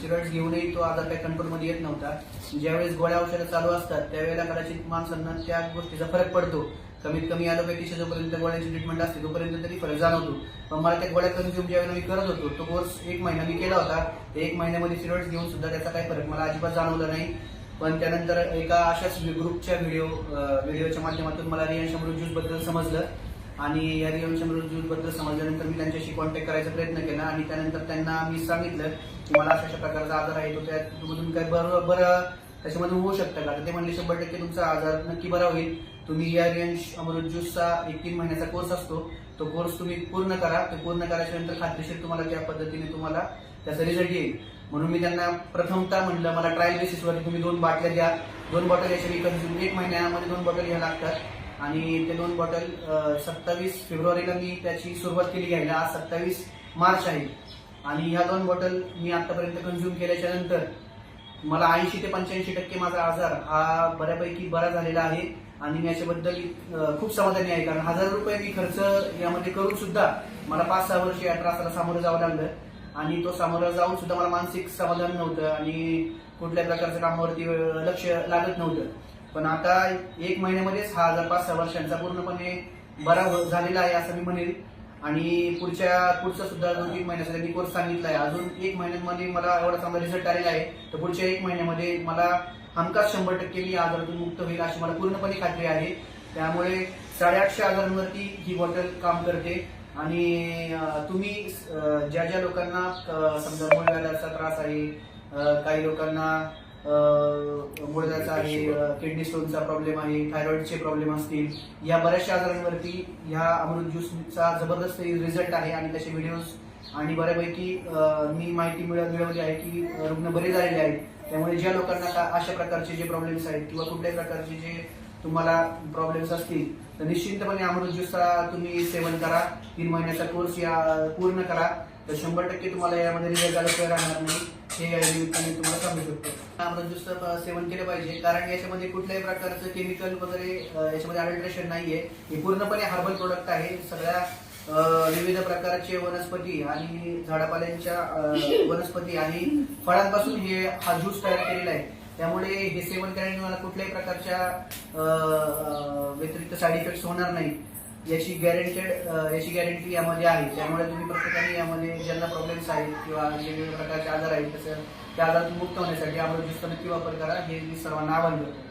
Steroids घेऊनही तो आजार काही कंट्रोलमध्ये येत नव्हता. ज्यावेळेस गोळ्या औषधं चालू असतात त्यावेळेला कदाचित माणसांना त्या गोष्टीचा फरक पडतो. कमीत कमी ॲलोपॅथीच्या जोपर्यंत गोळ्याची ट्रीटमेंट असते तोपर्यंत तरी फरक जाणवतो. पण मला त्या गोळ्या कन्झ्युम ज्यावेळेला मी करत होतो तो कोर्स एक महिना मी केला होता. एक महिन्यामध्ये स्टिरॉइड्स घेऊन सुद्धा त्याचा काही फरक मला अजिबात जाणवला नाही. पण त्यानंतर एका अशाच ग्रुपच्या व्हिडिओ व्हिडिओच्या माध्यमातून मला रियांश अमृत ज्यूसबद्दल समजलं. आणि या रियांश अमृत समजल्यानंतर मी त्यांच्याशी कॉन्टॅक्ट करायचा प्रयत्न केला आणि त्यानंतर त्यांना मी सांगितलं की मला अशा अशा प्रकारचा आजार आहे तो त्यामधून काय बरं बरं त्याच्यामधून होऊ शकतं का? तर ते म्हणले शंभर टक्के तुमचा आजार नक्की बरा होईल. तुम्ही या रियांश अमृत ज्यूसचा एक तीन महिन्याचा कोर्स असतो. तो कोर्स तुम्ही पूर्ण करा. ते पूर्ण करायच्या नंतर खात्रीशीर तुम्हाला त्या पद्धतीने तुम्हाला त्याचा रिझल्ट येईल. म्हणून मी त्यांना प्रथमतः म्हटलं मला ट्रायल बेसिसवर तुम्ही दोन बाटल्या द्या. दोन बॉटल याच्या कन्झ्युम एक महिन्यामध्ये दोन बॉटल घ्यायला लागतात. आणि ते दोन बॉटल सत्तावीस फेब्रुवारीला मी त्याची सुरुवात केली घ्यायला आज सत्तावीस मार्च आहे. आणि ह्या दोन बॉटल मी आतापर्यंत कन्झ्युम केल्याच्यानंतर मला ऐंशी ते पंच्याऐंशी टक्के माझा आजार हा बऱ्यापैकी बरा झालेला आहे. आणि मी याच्याबद्दल खूप समाधानी आहे कारण हजार रुपये मी खर्च यामध्ये करून सुद्धा मला पाच सहा वर्ष या त्रासाला सामोरं जावं लागलं. आणि तो सामोरं जाऊन सुद्धा मला मानसिक समाधान नव्हतं आणि कुठल्या प्रकारच्या कामावरती लक्ष लागत नव्हतं. पण आता एक महिन्यामध्येच हा आजार पाच सहा वर्षांचा पूर्णपणे बरा हो- झालेला आहे असं मी म्हणेल. आणि पुढच्या पुढचा सुद्धा दोन तीन महिन्यासाठी मी कोर्स सांगितला आहे अजून एक महिन्यामध्ये मला एवढा चांगला रिझल्ट आलेला आहे. तर पुढच्या एक महिन्यामध्ये मला हमखास शंभर टक्के मी आजारातून मुक्त होईल अशी मला पूर्णपणे खात्री आहे. त्यामुळे साडेआठशे आजारांवरती ही बॉटल काम करते. आणि तुम्ही ज्या ज्या लोकांना समजा मुळव्याचा त्रास आहे काही लोकांना मुळव्याचा आहे किडनी स्टोनचा प्रॉब्लेम आहे थायरॉइडचे प्रॉब्लेम असतील. या बऱ्याचशा आजारांवरती ह्या अमृत ज्यूसचा जबरदस्त रिझल्ट आहे आणि त्याचे व्हिडिओज आणि बऱ्यापैकी मी माहिती मिळवली आहे की रुग्ण बरे झालेले आहेत. त्यामुळे ज्या लोकांना का- अशा प्रकारचे जे प्रॉब्लेम्स आहेत किंवा कुठल्याही प्रकारचे जे तुम्हाला प्रॉब्लेम्स असतील तर निश्चितपणे अमृत ज्यूसचा तुम्ही सेवन करा. तीन महिन्याचा कोर्स या पूर्ण करा. तर शंभर टक्के तुम्हाला यामध्ये रिझल्ट आल्याशिवाय राहणार नाही. हे या निमित्ताने तुम्हाला सांगू शकतो. अमृत ज्यूसचं सेवन केलं पाहिजे. कारण याच्यामध्ये कुठल्याही प्रकारचं केमिकल वगैरे याच्यामध्ये अडल्ट्रेशन नाहीये. हे पूर्णपणे हर्बल प्रोडक्ट आहे. सगळ्या विविध प्रकारचे वनस्पती आणि झाडापाल्यांच्या वनस्पती आणि फळांपासून हे हा ज्यूस तयार केलेला आहे. त्यामुळे हे सेवन केल्याने तुम्हाला कुठल्याही प्रकारच्या व्यतिरिक्त साईड इफेक्ट होणार नाही याची गॅरंटेड याची गॅरंटी यामध्ये आहे. त्यामुळे तुम्ही प्रत्येकाने यामध्ये ज्यांना प्रॉब्लेम्स आहेत किंवा वेगवेगळ्या प्रकारचे आजार आहेत तसं त्या आजारातून मुक्त होण्यासाठी आपण ज्यूसचा नक्की वापर करा हे मी सर्वांना आवाहन करतो.